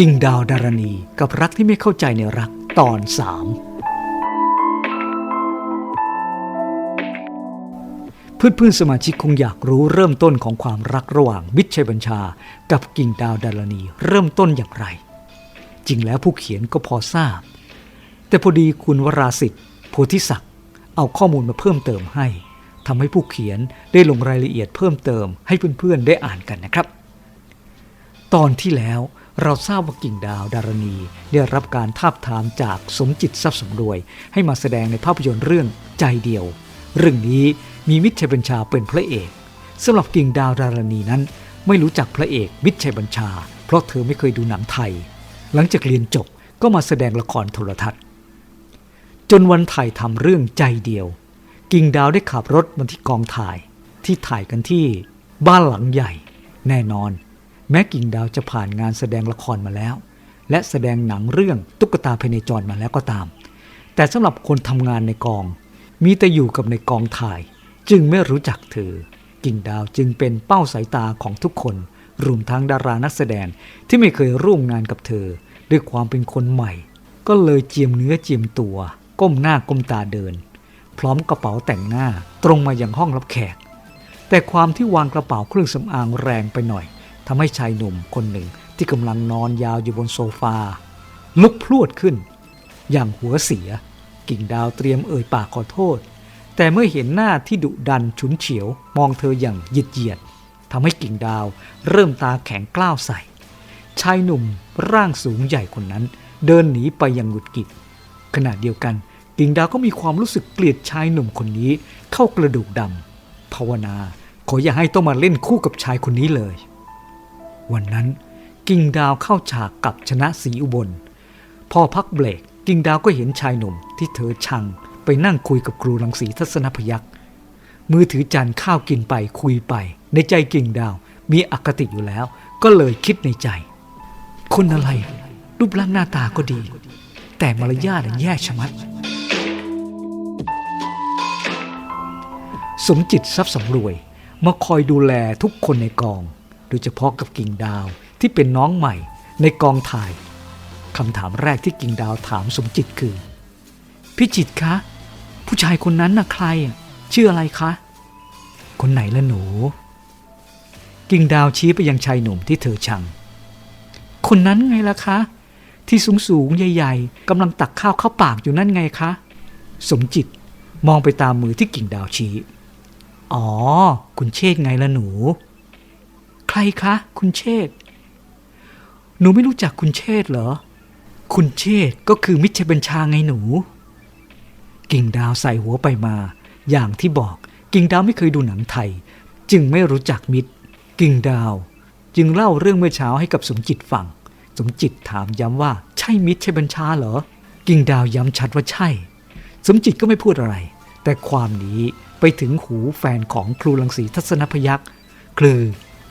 กิ่งดาวดารณีกับรักที่ไม่เข้าใจในรักตอนสามเพื่อนเพื่อนๆสมาชิกคงอยากรู้เริ่มต้นของความรักระหว่างมิตรชัยบัญชา กับกิ่งดาวดารณีเริ่มต้นอย่างไร จริงแล้วผู้เขียนก็พอทราบ แต่พอดีคุณวราสิทธิ์โพธิศักดิ์เอาข้อมูลมาเพิ่มเติมให้ทำให้ผู้เขียนได้ลงรายละเอียดเพิ่มเติมให้เพื่อนๆได้อ่านกันนะครับ ตอนที่แล้ว เราทราบว่ากิ่งดาวดารณี ได้รับการทาบทามจากสมจิตทรัพย์สมรวย ให้มาแสดงในภาพยนตร์เรื่องใจเดียว เรื่องนี้มีมิตรชัยบัญชาเป็นพระเอกสำหรับกิ่งดาวดารณีนั้น ไม่รู้จักพระเอกมิตรชัยบัญชา เพราะเธอไม่เคยดูหนังไทย หลังจากเรียนจบก็มาแสดงละครโทรทัศน์ จนวันถ่ายทำเรื่องใจเดียว กิ่งดาวได้ขับรถมาที่กองถ่าย ที่ถ่ายกันที่บ้านหลังใหญ่ แน่นอน แม้กิ่งดาวจะผ่านงานแสดงละครมาแล้ว และแสดงหนังเรื่องตุ๊กตาเพเนจรมาแล้วก็ตาม แต่สำหรับคนทำงานในกอง มีแต่อยู่กับในกองถ่าย จึงไม่รู้จักเธอ กิ่งดาวจึงเป็นเป้าสายตาของทุกคน รวมทั้งดารานักแสดงที่ไม่เคยร่วมงานกับเธอ ด้วยความเป็นคนใหม่ ก็เลยเจียมเนื้อเจียมตัว ก้มหน้าก้มตาเดิน พร้อมกระเป๋าแต่งหน้าตรงมาอยังห้องรับแขก แต่ความที่วางกระเป๋าเครื่องสำอางแรงไปหน่อย ทำให้ชายหนุ่มคนหนึ่งที่กำลังนอนยาวอยู่บนโซฟา ลุกพรวดขึ้น อย่างหัวเสีย กิ่งดาวเตรียมเอ่ยปากขอโทษ แต่เมื่อเห็นหน้าที่ดุดันฉุนเฉียว มองเธออย่างหยีดเหยียดทำให้กิ่งดาวเริ่มตาแข็งกล้าวใส่ ชายหนุ่มร่างสูงใหญ่คนนั้น เดินหนีไปอย่างหงุดหงิดขณะเดียวกันกิ่งดาวก็มีความรู้สึกเกลียดชายหนุ่มคนนี้เข้ากระดูกดำภาวนา ขออย่าให้ต้องมาเล่นคู่กับชายคนนี้เลย วันนั้นกิ่งดาวเข้าฉากกับชนะศรีอุบล พอพักเบรกกิ่งดาวก็เห็นชายหนุ่มที่เธอชังไปนั่งคุยกับครูรังสีทัศนพยักษ์มือถือจานข้าวกินไปคุยไป ในใจกิ่งดาวมีอคติอยู่แล้ว ก็เลยคิดในใจ คนอะไร รูปร่างหน้าตาก็ดี แต่มารยาทแย่ชะมัด สมจิตทรัพย์สำรวยมาคอยดูแลทุกคนในกอง โดยเฉพาะกับกิ่งดาวที่เป็นน้องใหม่ในกองถ่ายคำถามแรกที่กิ่งดาวถามสมจิตคือ พี่จิตคะ ผู้ชายคนนั้นน่ะใครชื่ออะไรคะ คนไหนละหนู กิ่งดาวชี้ไปยังชายหนุ่มที่เธอชัง คนนั้นไงล่ะคะ ที่สูงสูงๆใหญ่ๆกำลังตักข้าวเข้าปากอยู่นั่นไงคะ สมจิตมองไปตามมือที่กิ่งดาวชี้ อ๋อ คุณเชษ์ไงล่ะหนู รคะ คุณเชษหนูไม่รู้จักคุณเชษเหรอ คุณเชษก็คือมิชบัญชาไงหนู กิ่งดาวใส่หัวไปมา อย่างที่บอกกิ่งดาวไม่เคยดูหนังไทย จึงไม่รู้จักมิตร กิ่งดาว จึงเล่าเรื่องเมื่อเช้าให้กับสมจิตฟัง สมจิตถามย้ำว่าใช่มิตรชัยบัญชาเหรอ กิ่งดาวย้ำชัดว่าใช่ สมจิตก็ไม่พูดอะไร แต่ความนี้ไปถึงหูแฟนของครูลังสีทัศนพยักษ์คือ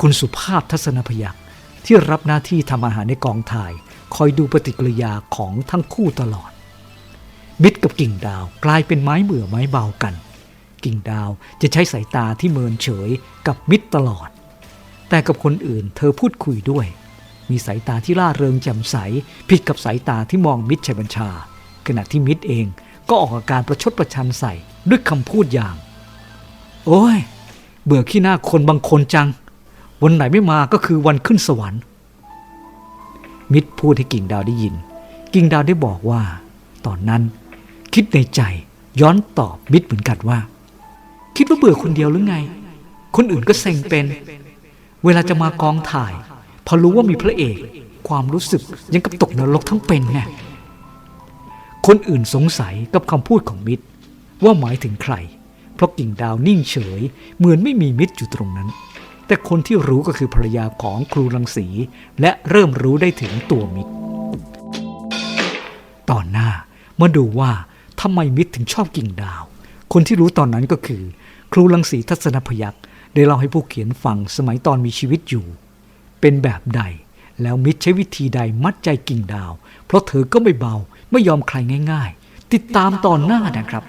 คุณสุภาพทัศนพยักษ์ที่รับหน้าที่ทำอาหารในกองถ่าย คอยดูปฏิกิริยาของทั้งคู่ตลอด มิตรกับกิ่งดาวกลายเป็นไม้เบื่อไม้เบากัน กิ่งดาวจะใช้สายตาที่เมินเฉยกับมิตรตลอด แต่กับคนอื่นเธอพูดคุยด้วย มีสายตาที่ล่าเริงแจ่มใส ผิดกับสายตาที่มองมิตรชัยบัญชา ขณะที่มิตรเองก็ออกอาการประชดประชันใส่ด้วยคำพูดอย่าง โอ้ย เบื่อขี้หน้าคนบางคนจัง วันไหนไม่มาก็คือวันขึ้นสวรรค์ มิตรพูดให้กิ่งดาวได้ยิน กิ่งดาวได้บอกว่า ตอนนั้น คิดในใจย้อนตอบมิตรเหมือนกันว่า คิดว่าเบื่อคนเดียวหรือไง คนอื่นก็เซ็งเป็น เวลาจะมากองถ่าย พอรู้ว่ามีพระเอก ความรู้สึกยังกับตกนรกทั้งเป็นไงคนอื่นสงสัยกับคำพูดของมิตร ว่าหมายถึงใคร เพราะกิ่งดาวนิ่งเฉย เหมือนไม่มีมิตรอยู่ตรงนั้น แต่คนที่รู้ก็คือภรรยาของครูรังสี และเริ่มรู้ได้ถึงตัวมิตร ตอนหน้ามาดูว่าทำไมมิตรถึงชอบกิ่งดาว คนที่รู้ตอนนั้นก็คือ ครูรังสีทัศนพยักษ์ได้เล่าให้ผู้เขียนฟังสมัยตอนมีชีวิตอยู่ เป็นแบบใด แล้วมิตรใช้วิธีใดมัดใจกิ่งดาว เพราะเธอก็ไม่เบาไม่ยอมใครง่าย ๆ ติดตามตอนหน้านะครับ